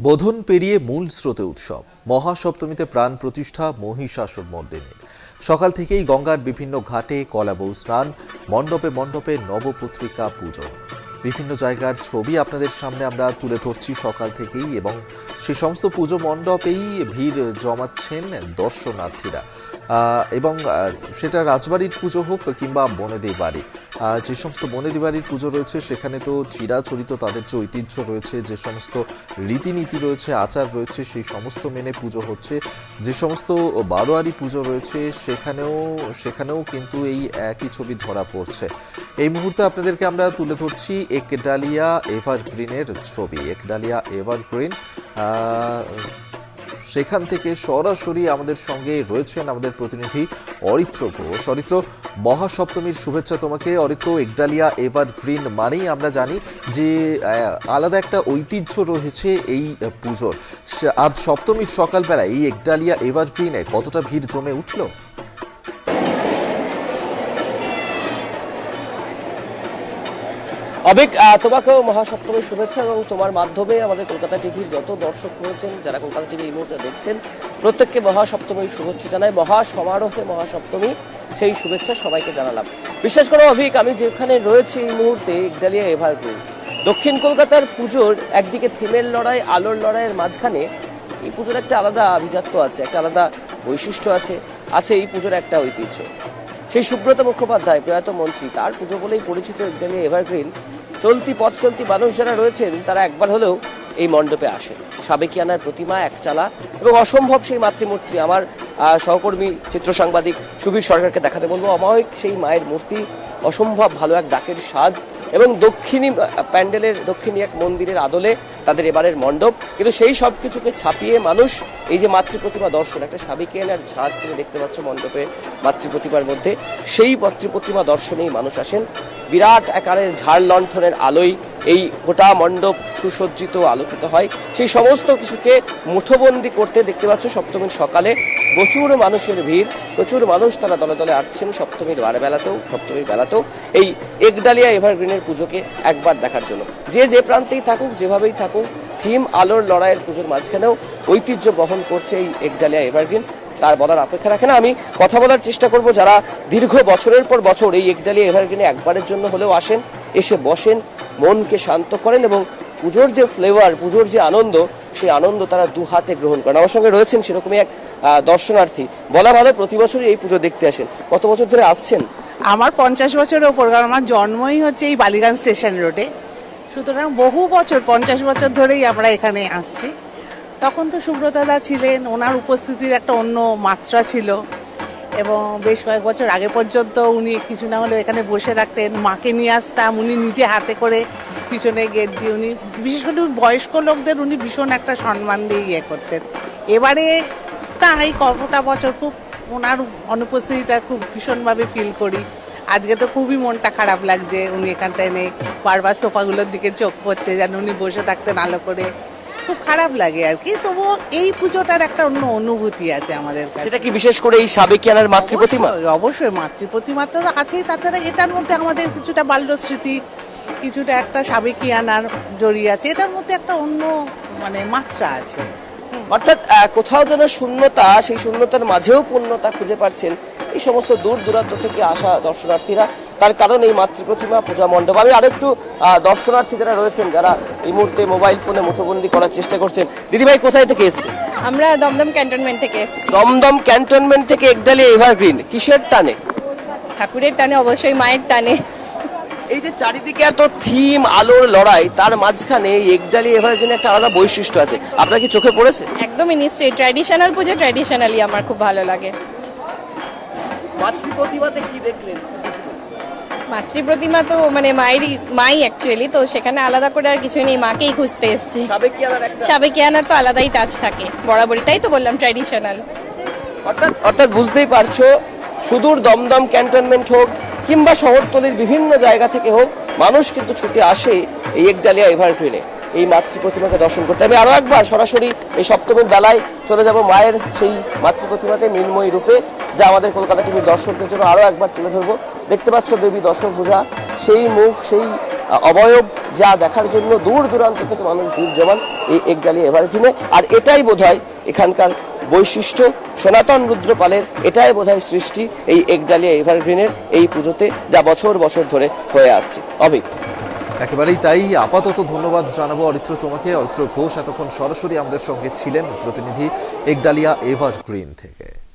বোধন পেরিয়ে মূল স্রোতে উৎসব। মহাসপ্তমীতে প্রাণ প্রতিষ্ঠা মহিষাসুর মর্দিনীর সকাল থেকেই গঙ্গার বিভিন্ন ঘাটে কলাবউ স্নান, মণ্ডপে মণ্ডপে নবপত্রিকা পুজো বিভিন্ন জায়গার ছবি আপনাদের সামনে আমরা তুলে ধরছি সকাল থেকেই এবং সে সমস্ত পুজো মণ্ডপেই ভিড় জমাচ্ছেন দর্শনার্থীরা। এবং সেটা রাজবাড়ির পুজো হোক কিংবা বনেদি বাড়ি। যে সমস্ত বনেদি বাড়ির পুজো রয়েছে, সেখানে তো চিরাচরিত তাদের যে ঐতিহ্য রয়েছে, যে সমস্ত রীতিনীতি রয়েছে, আচার রয়েছে, সেই সমস্ত মেনে পুজো হচ্ছে। যে সমস্ত বারোয়ারি পুজো রয়েছে, সেখানেও সেখানেও কিন্তু এই একই ছবি ধরা পড়ছে। এই মুহূর্তে আপনাদেরকে আমরা তুলে ধরছি একডালিয়া এভারগ্রিনের ছবি, একডালিয়া এভারগ্রিন। সেখান থেকে সরাসরি আমাদের সঙ্গে রয়েছেন আমাদের প্রতিনিধি অরিত্র ঘোষ। অরিত্র, মহাসপ্তমীর শুভেচ্ছা তোমাকে। অরিত্র, একডালিয়া এভার গ্রিন মানেই আমরা জানি যে আলাদা একটা ঐতিহ্য রয়েছে এই পুজোর। আজ সপ্তমীর সকালবেলায় এই একডালিয়া এভার গ্রিনে কতটা ভিড় জমে উঠল? অবিক তোমাকেও মহাসপ্তমীর শুভেচ্ছা এবং তোমার মাধ্যমে আমাদের কলকাতা টিভির যত দর্শক রয়েছেন, যারা কলকাতা টিভি এই মুহূর্তে দেখছেন, প্রত্যেককে মহাসপ্তমীর শুভেচ্ছা জানাই। মহা সমারোহে মহাসপ্তমী, সেই শুভেচ্ছা সবাইকে জানালাম। বিশেষ করে অভিক, আমি যেখানে রয়েছি এই মুহূর্তে ইকডালিয়া এভারগ্রিন। দক্ষিণ কলকাতার পুজোর একদিকে থিমের লড়াই, আলোর লড়াইয়ের মাঝখানে এই পুজোর একটা আলাদা আভিজাত্য আছে, একটা আলাদা বৈশিষ্ট্য আছে আছে এই পুজোর একটা ঐতিহ্য। সেই সুব্রত মুখোপাধ্যায়, প্রয়াত মন্ত্রী, তার পুজো বলেই পরিচিত ইতালি এভারগ্রিন চলতি পথ চলতি মানুষ যারা রয়েছেন, তারা একবার হলেও এই মণ্ডপে আসেন। সাবেকিয়ানার প্রতিমা একচালা এবং অসম্ভব সেই মাতৃমূর্তি। আমার সহকর্মী চিত্র সাংবাদিক সুবীর সরকারকে দেখাতে বলব, অমায়িক সেই মায়ের মূর্তি অসম্ভব ভালো এক ডাকের সাজ এবং দক্ষিণী প্যান্ডেলের দক্ষিণী এক মন্দিরের আদলে তাদের এবারের মণ্ডপ। কিন্তু সেই সব কিছুকে ছাপিয়ে মানুষ এই যে মাতৃ প্রতিমা দর্শন, একটা সাবিকিয়ানার ঝাঁজ তুমি দেখতে পাচ্ছ মণ্ডপে মাতৃ প্রতিমার মধ্যে। সেই মাতৃ প্রতিমা দর্শনেই মানুষ আসেন। বিরাট আকারের ঝাড় লণ্ঠনের আলোয় এই গোটা মণ্ডপ সুসজ্জিত, আলোকিত হয়। সেই সমস্ত কিছুকে মুঠোবন্দি করতে দেখতে পাচ্ছ সপ্তমীর সকালে। প্রচুর মানুষের ভিড়, প্রচুর মানুষ তারা দলে দলে আসছেন সপ্তমীর বার বেলাতেও সপ্তমীর বেলাতেও। এই একডালিয়া এভারগ্রিনের পুজোকে একবার দেখার জন্য। যে যে প্রান্তেই থাকুক, যেভাবেই থাকুক, থিম আলোর লড়াইয়ের পুজোর মাঝখানেও ঐতিহ্য বহন করছে এই একডালিয়া এভারগ্রিন। তার বলার অপেক্ষা রাখে না, আমি কথা বলার চেষ্টা করব যারা দীর্ঘ বছরের পর বছর এই একডালিয়া এভারগ্রিনে একবারের জন্য হলেও আসেন, এসে বসেন, মনকে শান্ত করেন এবং পুজোর যে ফ্লেভার পুজোর যে আনন্দ, সেই আনন্দ তারা দু হাতে গ্রহণ করেন আমার সঙ্গে রয়েছেন সেরকমই এক দর্শনার্থী। বলা ভালো, প্রতি বছরই এই পুজো দেখতে আসেন। কত বছর ধরে আসছেন? আমার পঞ্চাশ বছরের ওপর, কারণ আমার জন্মই হচ্ছে এই বালিগঞ্জ স্টেশন রোডে। সুতরাং বহু বছর, পঞ্চাশ বছর ধরেই আমরা এখানে আসছি। তখন তো সুব্রতদা ছিলেন, ওনার উপস্থিতির একটা অন্য মাত্রা ছিল। এবং বেশ কয়েক বছর আগে পর্যন্ত উনি কিছু না হলেও এখানে বসে থাকতেন, মাকে নিয়ে আসতাম, উনি নিজে হাতে করে পিছনে গেট দিয়ে উনি বিশেষ করে বয়স্ক লোকদের উনি ভীষণ একটা সম্মান দিয়ে ইয়ে করতেন। এবারে তা এই কতটা বছর খুব ওনার অনুপস্থিতিটা খুব ভীষণভাবে ফিল করি। আজকে তো খুবই মনটা খারাপ লাগছে উনি এখানটায় নেই বারবার সোফাগুলোর দিকে চোখ পড়ছে যেন উনি বসে থাকতেন আলো করে। খুব খারাপ লাগে আর কি তবুও এই পুজোটার একটা অন্য অনুভূতি আছে আমাদের কাছে। সেটা কি বিশেষ করে এই সাবেকিয়ানার মাতৃ প্রতিমা অবশ্যই, অবশ্যই মাতৃ প্রতিমা তো আছেই তাছাড়া এটার মধ্যে আমাদের কিছুটা বাল্য স্মৃতি কিছুটা একটা সাবেকিয়ানার জড়িয়ে আছে। এটার মধ্যে একটা অন্য মানে মাত্রা আছে। অর্থাৎ কোথাও যেন শূন্যতা সেই শূন্যতার মাঝেও পূর্ণতা খুঁজে পাচ্ছেন এই সমস্ত দূর দূরান্ত থেকে আসা দর্শনার্থীরা। তার কারণ এই মাতৃ প্রতিমা পূজা মণ্ডপ। আমি আরেকটু আহ, দর্শনার্থী যারা রয়েছেন যারা এই মুহূর্তে মোবাইল ফোনে মুঠোবন্দি করার চেষ্টা করছেন দিদিভাই কোথায় থেকে এসছে আমরা দমদম ক্যান্টনমেন্ট থেকে এসেছি। দমদম ক্যান্টনমেন্ট থেকে একদালি এভারগ্রিন কিসের টানে? ঠাকুরের টানে অবশ্যই মায়ের টানে। এই যে চারিদিকে এত থিম আলোর লড়াই তার মাঝখানে একডালি এভারগ্রিন একটা আলাদা বৈশিষ্ট্য আছে। আপনার কি চোখে পড়েছে? একদমই নিশ্চয়ই। ট্র্যাডিশনাল পুজো ট্র্যাডিশনালি আমার খুব ভালো লাগে। মাতৃ প্রতিমাতে কি দেখলেন? মাতৃ প্রতিমা তো মানে মায়েরই মাই অ্যাকচুয়ালি তো সেখানে আলাদা করে আর কিছুই নেই মাকেই খুঁজতে এসেছি। সাবেকিয়ানার তো আলাদাই টাচ থাকে। বরাবরই তাই তো বললাম ট্র্যাডিশনাল অর্থাৎ অর্থাৎ বুঝতেই পারছ সুদূর দমদম ক্যান্টনমেন্ট হোক কিংবা শহরতলির বিভিন্ন জায়গা থেকে হোক, মানুষ কিন্তু ছুটে আসে এই একডালিয়া এভারগ্রিনে এই মাতৃ প্রতিমাকে দর্শন করতে। আমি আরও একবার সরাসরি এই সপ্তমীর বেলায় চলে যাব মায়ের সেই মাতৃ প্রতিমাতে মৃন্ময়ী রূপে, যা আমাদের কলকাতা টিভির দর্শকদের জন্য আরও একবার তুলে ধরবো। দেখতে পাচ্ছ দেবী দর্শক পূজা সেই মুখ, সেই অবয়ব যা দেখার জন্য দূর দূরান্ত থেকে মানুষ ভিড় জমান এই একডালিয়া এভারগ্রিনে আর এটাই বোধহয় এখানকার বৈশিষ্ট্য। সনাতন রুদ্রপালের এটাই বোধহয় সৃষ্টি এই একডালিয়া এভারগ্রিনের এই পুজোতে যা বছর বছর ধরে হয়ে আসছে। অভিক একেবারেই তাই। আপাতত ধন্যবাদ জানাব অরিত্র তোমাকে। অরিত্র ঘোষ এতক্ষণ সরাসরি আমাদের সঙ্গে ছিলেন প্রতিনিধি একডালিয়া এভারগ্রিন থেকে।